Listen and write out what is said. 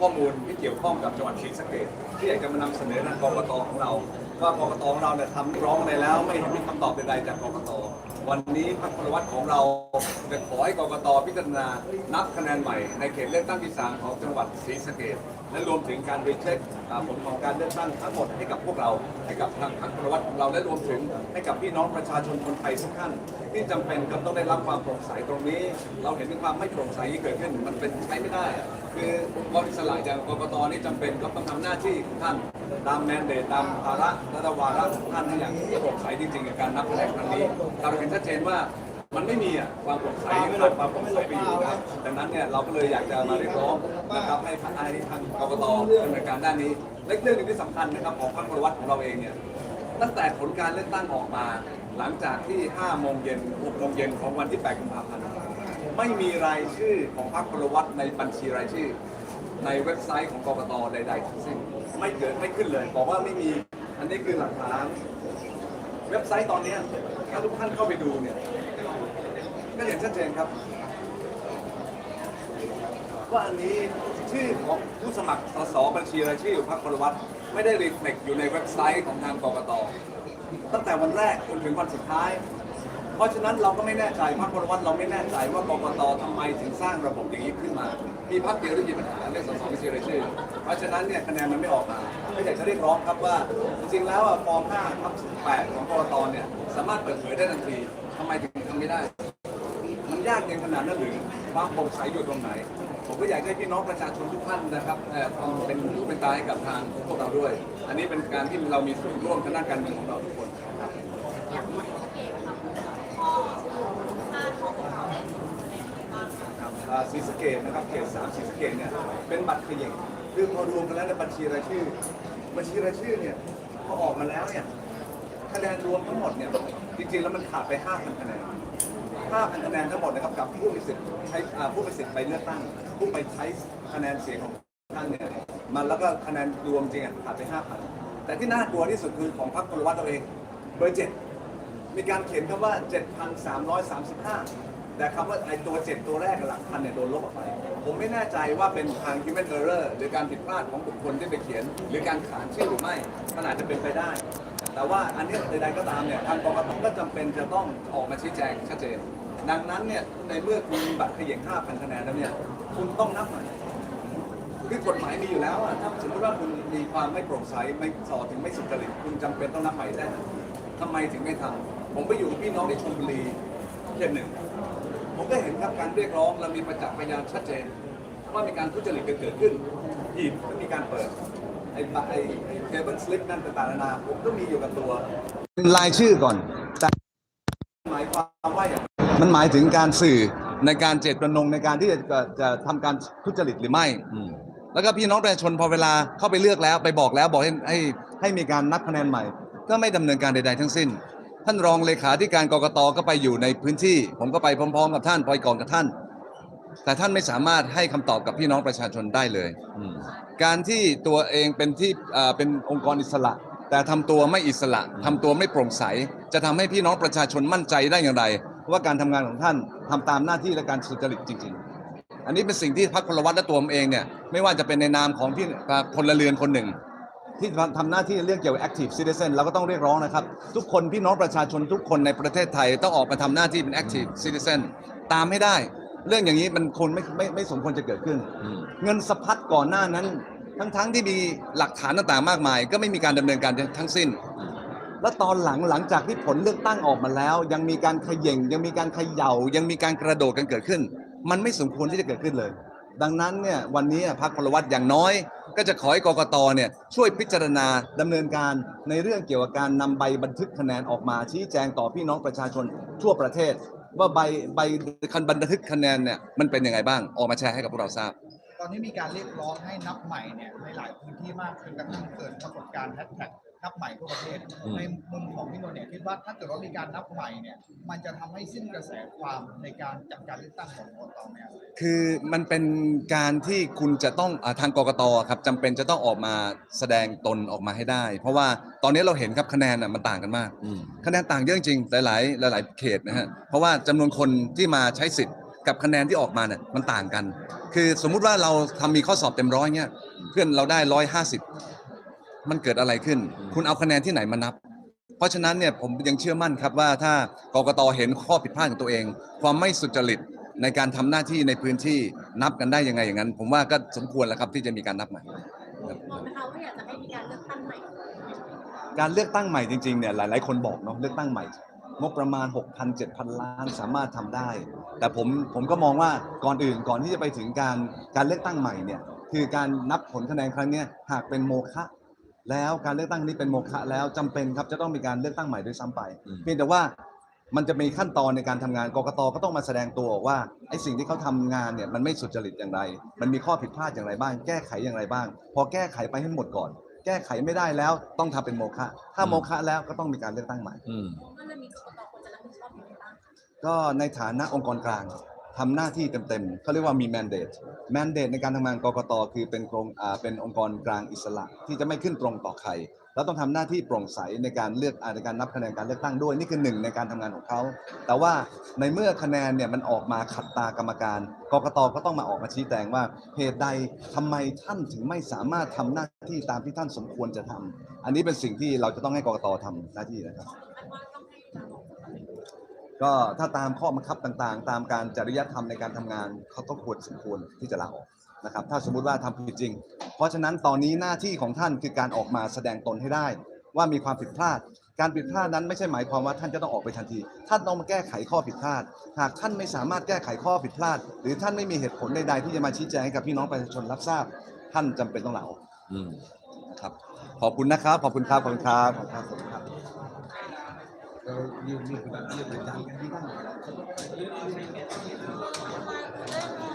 ข้อมูลที่เกี่ยวข้องกับจังหวัดศรีสะเกษที่อยากจะมานำเสนอทางกกตของเรา ว่ากกตของเราเนี่ยทำร้องอะไรแล้วไม่เห็นมีคำตอบใดๆจากกกตวันนี้พรรคพลวัตของเรา จะขอให้กรกตพิจารณานับคะแนนใหม่ในเขตเลือกตั้งที่สามของจังหวัดศรีสะเกษและรวมถึงการรีเช็คผลของการเลือกตั้งทั้งหมดให้กับพวกเราให้กับทางพรรคพลวัตของเราและรวมถึงให้กับพี่น้องประชาชนคนไทยทุกท่าน ที่จำเป็นครับต้องได้รับความโปร่งใสตรงนี้ เราเห็นถึงความไม่โปร่งใสที่เกิดขึ้นมันเป็นใช้ไม่ได้ คือองค์กรอิสระอย่างกรกตนี่จำเป็นครับต้องทำหน้าที่ของท่านตามแมนเดตตามภาระและวาระของท่านให้อย่างโปร่งใสจริงๆในการนับคะแนนครั้งนี้เราเห็นชัดเจนว่า มันไม่มีอะความโปร่งใสไม่ขาดความโปร่งใสไปอยู่ครับดังนั้นเนี่ยเราก็เลยอยากจะมาเรียกร้องนะครับให้ให้ทางกกตดำเนินการด้านนี้และอีกเรื่องหนึ่งที่สำคัญนะครับของพรรคประวัติของเราเองเนี่ยตั้งแต่ผลการเลือกตั้งออกมา หลังจากที่ 5 โมงเย็น 6 โมงเย็นของวันที่ 8 กุมภาพันธ์ ไม่มีรายชื่อของพรรคพลวัตในบัญชีรายชื่อ ในเว็บไซต์ของกกตใดๆทั้งสิ้น ไม่เกิดไม่ขึ้นเลย บอกว่าไม่มี อันนี้คือหลักฐาน เว็บไซต์ตอนนี้ถ้าทุกท่านเข้าไปดูเนี่ยก็เห็นชัดเจนครับว่าอันนี้ชื่อของผู้สมัครสสบัญชีรายชื่อพรรคพลวัตไม่ได้รีเฟล็กอยู่ในเว็บไซต์ของทางกรกตตั้งแต่วันแรกจนถึงวันสุดท้าย เพราะฉะนั้นเราก็ไม่แน่ใจพรรคพลวัตเราไม่แน่ใจว่ากรกตทำไมถึงสร้างระบบอย่างนี้ขึ้นมา มีพรรคเดียวที่มีปัญหาเรื่องสสบัญชีรายชื่อ เพราะฉะนั้นเนี่ยคะแนนมันไม่ออกมาก็อยากจะเรียกร้องครับว่า จริงๆแล้วอะฟอร์ม5ทับ8ของกรกตเนี่ยสามารถเปิดเผยได้ทันทีทำไมถึงทำไม่ได้ มันยากเย็นขนาดนั้นหรือความโปร่งใสอยู่ตรงไหนผมก็อยากให้พี่น้องประชาชนทุกท่านนะครับเออทำเป็นหูเป็นตาให้กับทางพวกเราด้วย อันนี้เป็นการที่เรามีส่วนร่วมทางด้านการเมืองของเราทุกคนครับ อย่างที่สังเกตนะคะข้อค่าของเราเนี่ยในบ้างคะ ครับ อ่าศรีสะเกดนะครับเขตสามศรีสะเกดเนี่ยเป็นบัตรเขย่งคือพอรวมกันแล้วในบัญชีรายชื่อ บัญชีรายชื่อเนี่ยพอออกมาแล้วเนี่ยคะแนนรวมทั้งหมดเนี่ยจริงๆแล้วมันขาดไป5,000คะแนน 5,000คะแนนทั้งหมดนะครับกับผู้มีสิทธิ์ใช้อ่าผู้มีสิทธิ์ไปเลือกตั้ง ผู้ไปใช้คะแนนเสียงของท่านเนี่ยมันแล้วก็คะแนนรวมจริงอะขาดไป5,000แต่ที่น่ากลัวที่สุดคือของพรรคพลวัตเราเองเบอร์เจ็ดมีการเขียนคำว่า 7,335 แต่คำว่าไอ้ตัว 7 ตัวแรกหลักพันเนี่ยโดนลบออกไป ผมไม่แน่ใจว่าเป็นทาง human error หรือการผิดพลาดของบุคคลที่ไปเขียน หรือการขานชื่อหรือไม่มันอาจจะเป็นไปได้ แต่ว่าอันนี้ใดๆก็ตามเนี่ยทางกรกตก็จำเป็นจะต้องออกมาชี้แจงชัดเจน ดังนั้นเนี่ยในเมื่อคุณบัตรเขย่ง5,000คะแนนแล้วเนี่ยคุณต้องนับใหม่คือกฎหมายมีอยู่แล้วอะถ้าสมมติว่าคุณมีความไม่โปร่งใสไม่สอถึงไม่สุจริตคุณจำเป็นต้องนับใหม่ได้ทำไมถึงไม่ทำผมไปอยู่กับพี่น้องในชลบุรี เขตหนึ่ง ผมก็เห็นครับการเรียกร้องเรามีประจักษ์พยานชัดเจน ว่ามีการทุจริตเกิดขึ้นหีบก็มีการเปิดไอ้บะไอ้เคเบิลสลิปนั่นต่างๆนานาผมก็มีอยู่กับตัวรายชื่อก่อนแต่หมายความว่าอย่างมันหมายถึงการสื่อในการเจตจำนงในการที่จะจะจะทำการทุจริตหรือไม่ แล้วก็พี่น้องประชาชนพอเวลาเข้าไปเลือกแล้วไปบอกแล้วบอกให้ให้ให้มีการนับคะแนนใหม่ ก็ไม่ดำเนินการใด ๆ ทั้งสิ้น ท่านรองเลขาธิการกรกตก็ไปอยู่ในพื้นที่ ผมก็ไปพร้อม ๆ กับท่านไปก่อนกับท่าน แต่ท่านไม่สามารถให้คำตอบกับพี่น้องประชาชนได้เลย การที่ตัวเองเป็นที่เป็นองค์กรอิสระ แต่ทำตัวไม่อิสระทำตัวไม่โปร่งใส จะทำให้พี่น้องประชาชนมั่นใจได้อย่างไร ว่าการทำงานของท่านทำตามหน้าที่และการสุจริตจริง ๆ อันนี้เป็นสิ่งที่พรรคพลวัตและตัวผมเองเนี่ยไม่ว่าจะเป็นในนามของพี่พลเรือนคนหนึ่ง ที่ทำหน้าที่เรื่องเกี่ยวกับ active citizen เราก็ต้องเรียกร้องนะครับ ทุกคนพี่น้องประชาชนทุกคนในประเทศไทยต้องออกมาทำหน้าที่เป็น active citizen ตามให้ได้ เรื่องอย่างนี้มันคนไม่ไม่ไม่สมควรจะเกิดขึ้น เงินสะพัดก่อนหน้านั้น ทั้งๆที่มีหลักฐานต่างๆ มากมาย ก็ไม่มีการดำเนินการทั้งสิ้น แล้วตอนหลังหลังจากที่ผลเลือกตั้งออกมาแล้ว ยังมีการเขย่งยังมีการเขย่ายังมีการกระโดดกันเกิดขึ้น มันไม่สมควรที่จะเกิดขึ้นเลย ดังนั้นเนี่ยวันนี้พรรคพลวัตอย่างน้อย ก็จะขอให้กกตเนี่ยช่วยพิจารณาดำเนินการในเรื่องเกี่ยวกับการนำใบบันทึกคะแนนออกมาชี้แจงต่อพี่น้องประชาชนทั่วประเทศ ว่าใบใบคันบันทึกคะแนนเนี่ยมันเป็นยังไงบ้างออกมาแชร์ให้กับพวกเราทราบ ตอนนี้มีการเรียกร้องให้นับใหม่เนี่ยในหลายพื้นที่มากจนกระทั่งเกิดปรากฏการณ์แฮชแท็ก นับใหม่ทั่วประเทศ อืม ในมุมของพี่นนท์เนี่ยคิดว่าถ้าเกิดว่ามีการนับใหม่เนี่ย มันจะทำให้สิ้นกระแสความในการจัดการเลือกตั้งของกตไหมครับ คือมันเป็นการที่คุณจะต้องอาทางกกตครับจำเป็นจะต้องออกมาแสดงตนออกมาให้ได้ เพราะว่าตอนนี้เราเห็นครับคะแนนน่ะมันต่างกันมากคะแนนต่างเยอะจริงๆหลาย ๆ หลาย ๆ เขตนะฮะ เพราะว่าจำนวนคนที่มาใช้สิทธิ์กับคะแนนที่ออกมาเนี่ยมันต่างกัน คือสมมุติว่าเราทำมีข้อสอบเต็มร้อยเนี่ยเพื่อนเราได้ร้อยห้าสิบ มันเกิดอะไรขึ้น คุณเอาคะแนนที่ไหนมานับ เพราะฉะนั้นเนี่ยผมยังเชื่อมั่นครับว่าถ้ากกตเห็นข้อผิดพลาดของตัวเอง ความไม่สุจริตในการทำหน้าที่ในพื้นที่นับกันได้ยังไงอย่างนั้น ผมว่าก็สมควรแล้วครับที่จะมีการนับใหม่มองไหมคะว่าอยากจะให้มีการเลือกตั้งใหม่การเลือกตั้งใหม่จริงๆเนี่ยหลาย ๆ คนบอกเนาะเลือกตั้งใหม่งบประมาณ 6,000 7,000 ล้านสามารถทำได้ แต่ผมผมก็มองว่าก่อนอื่นก่อนที่จะไปถึงการการเลือกตั้งใหม่เนี่ยคือการนับผลคะแนนครั้งเนี้ยหากเป็นโมฆะ แล้วการเลือกตั้งนี้เป็นโมฆะแล้วจำเป็นครับจะต้องมีการเลือกตั้งใหม่ด้วยซ้ำไปเพียงแต่ว่ามันจะมีขั้นตอนในการทำงานกกตก็ต้องมาแสดงตัวว่าไอ้สิ่งที่เขาทำงานเนี่ยมันไม่สุจริตอย่างไร มันมีข้อผิดพลาดอย่างไรบ้าง แก้ไขอย่างไรบ้าง พอแก้ไขไปให้หมดก่อน แก้ไขไม่ได้แล้วต้องทำเป็นโมฆะถ้าโมฆะแล้วก็ต้องมีการเลือกตั้งใหม่ อืมว่าเรื่องนี้กกตควรจะรับผิดชอบยังไงบ้างก็ในฐานะองค์กรกลาง ทำหน้าที่เต็มๆเขาเรียกว่ามี mandate mandate ในการทำงานกกตคือเป็นโครงอ่าเป็นองค์กรกลางอิสระ ที่จะไม่ขึ้นตรงต่อใครแล้วต้องทำหน้าที่โปร่งใสในการเลือกในการนับคะแนนการเลือกตั้งด้วยนี่คือหนึ่งในการทำงานของเขา แต่ว่าในเมื่อคะแนนเนี่ยมันออกมาขัดตากรรมการกกตก็ต้องมาออกมาชี้แจงว่าเหตุใดทำไมท่านถึงไม่สามารถทำหน้าที่ตามที่ท่านสมควรจะทำอันนี้เป็นสิ่งที่เราจะต้องให้กกตทำหน้าที่นะครับ ก็ถ้าตามข้อบังคับต่างๆ ตามการจริยธรรมในการทำงานเขาต้องควรสมควรที่จะลาออกนะครับ ถ้าสมมุติว่าทำผิดจริง เพราะฉะนั้นตอนนี้หน้าที่ของท่านคือการออกมาแสดงตนให้ได้ ว่ามีความผิดพลาด การผิดพลาดนั้นไม่ใช่หมายความว่าท่านจะต้องออกไปทันที ท่านต้องมาแก้ไขข้อผิดพลาด หากท่านไม่สามารถแก้ไขข้อผิดพลาด หรือท่านไม่มีเหตุผลใดๆที่จะมาชี้แจงให้กับพี่น้องประชาชนรับทราบ ท่านจำเป็นต้องลาออกอืมนะครับขอบคุณนะครับขอบคุณครับขอบคุณครับขอบคุณครับ nhiều nhiều nhiều người ta